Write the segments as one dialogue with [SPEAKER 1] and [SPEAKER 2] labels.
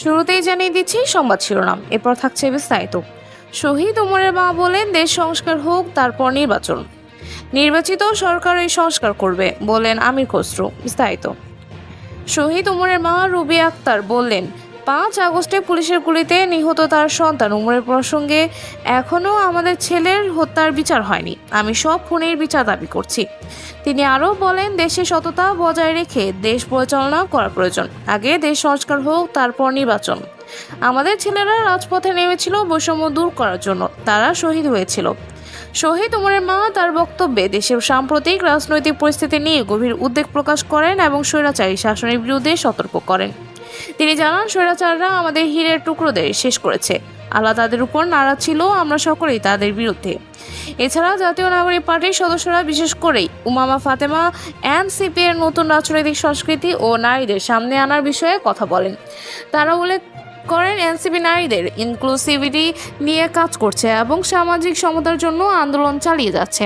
[SPEAKER 1] শুরুতেই জানিয়ে দিচ্ছি সংবাদ শিরোনাম, এরপর থাকছে বিস্তারিত। শহীদ উমরের মা বলেন, দেশ সংস্কার হোক, তারপর নির্বাচন। নির্বাচিত সরকার এই সংস্কার করবে, বলেন আমির খসরু, বিস্তারিত। শহীদ উমরের মা রুবি আক্তার বললেন পাঁচ আগস্টে পুলিশের গুলিতে নিহত তার সন্তান। উমরের প্রসঙ্গে এখনও আমাদের ছেলের হত্যার বিচার হয়নি। আমি সব খুনের বিচার দাবি করছি। তিনি আরও বলেন, দেশে সততা বজায় রেখে দেশ পরিচালনা করা প্রয়োজন। আগে দেশ সংস্কার হোক, তারপর নির্বাচন। আমাদের ছেলেরা রাজপথে নেমেছিল বৈষম্য দূর করার জন্য। তারা শহীদ হয়েছিল। শহীদ উমরের মা তার বক্তব্যে, দেশের সাম্প্রতিক রাজনৈতিক পরিস্থিতি নিয়ে গভীর উদ্বেগ প্রকাশ করেন এবং স্বৈরাচারী শাসনের বিরুদ্ধে সতর্ক করেন। তিনি জানান, স্বৈরাচাররা আমাদের হীরের টুকরোদের শেষ করেছে। আল্লাহ তাদের উপর নাড়া ছিল, আমরা সকলেই তাদের বিরুদ্ধে। এছাড়া জাতীয় নাগরিক পার্টির সদস্যরা, বিশেষ করেই উমামা ফাতেমা এনসিপি এর নতুন রাজনৈতিক সংস্কৃতি ও নারীদের সামনে আনার বিষয়ে কথা বলেন। তারা উল্লেখ করেন, এনসিপি নারীদের ইনক্লুসিভিটি নিয়ে কাজ করছে এবং সামাজিক সমতার জন্য আন্দোলন চালিয়ে যাচ্ছে।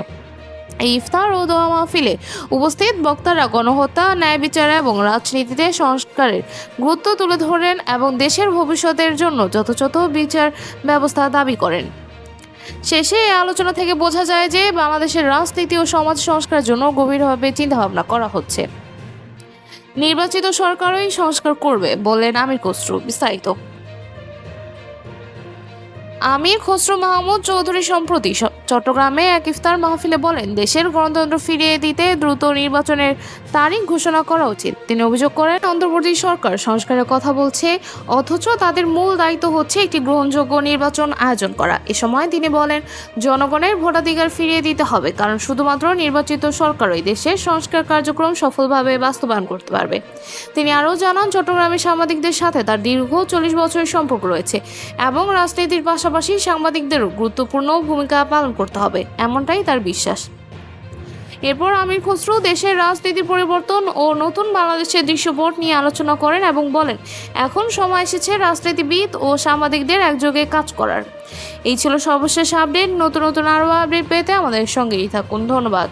[SPEAKER 1] ইফতার ও দোয়া মাহফিলে উপস্থিত বক্তারা গণহত্যা, ন্যায় বিচার এবং রাজনীতিতে সংস্কারের গুরুত্ব তুলে ধরেন এবং দেশের ভবিষ্যতের জন্য যথাযথ বিচার ব্যবস্থা দাবি করেন। শেষে এই আলোচনা থেকে বোঝা যায় যে বাংলাদেশের রাজনীতি ও সমাজ সংস্কারের জন্য গভীরভাবে চিন্তাভাবনা করা হচ্ছে। নির্বাচিত সরকারই সংস্কার করবে বললেন আমির খসরু, বিস্তারিত। আমির খসরু মাহমুদ চৌধুরী সম্প্রতি চট্টগ্রামে এক ইফতার মাহফিলে বলেন, দেশের গণতন্ত্র ফিরিয়ে দিতে দ্রুত নির্বাচনের তারিখ ঘোষণা করা উচিত। তিনি অভিযোগ করেন, অন্তর্বর্তী সরকার সংস্কারের কথা বলছে, অথচ তাদের মূল দায়িত্ব হচ্ছে একটি গ্রহণযোগ্য নির্বাচন আয়োজন করা। এ সময় তিনি বলেন, জনগণের ভোটাধিকার ফিরিয়ে দিতে হবে, কারণ শুধুমাত্র নির্বাচিত সরকারই দেশের সংস্কার কার্যক্রম সফলভাবে বাস্তবায়ন করতে পারবে। তিনি আরও জানান, চট্টগ্রামের সাংবাদিকদের সাথে তার দীর্ঘ চল্লিশ বছরের সম্পর্ক রয়েছে এবং রাজনীতির পাশাপাশি সাংবাদিকদেরও গুরুত্বপূর্ণ ভূমিকা পালন করতে হবে, এমনটাই তার বিশ্বাস। এরপর আমির খসরু দেশের রাজনীতির পরিবর্তন ও নতুন বাংলাদেশের দৃশ্যপট নিয়ে আলোচনা করেন এবং বলেন, এখন সময় এসেছে রাজনীতিবিদ ও সাংবাদিকদের একযোগে কাজ করার। এই ছিল সর্বশেষ আপডেট। নতুন নতুন আরও আপডেট পেতে আমাদের সঙ্গেই থাকুন। ধন্যবাদ।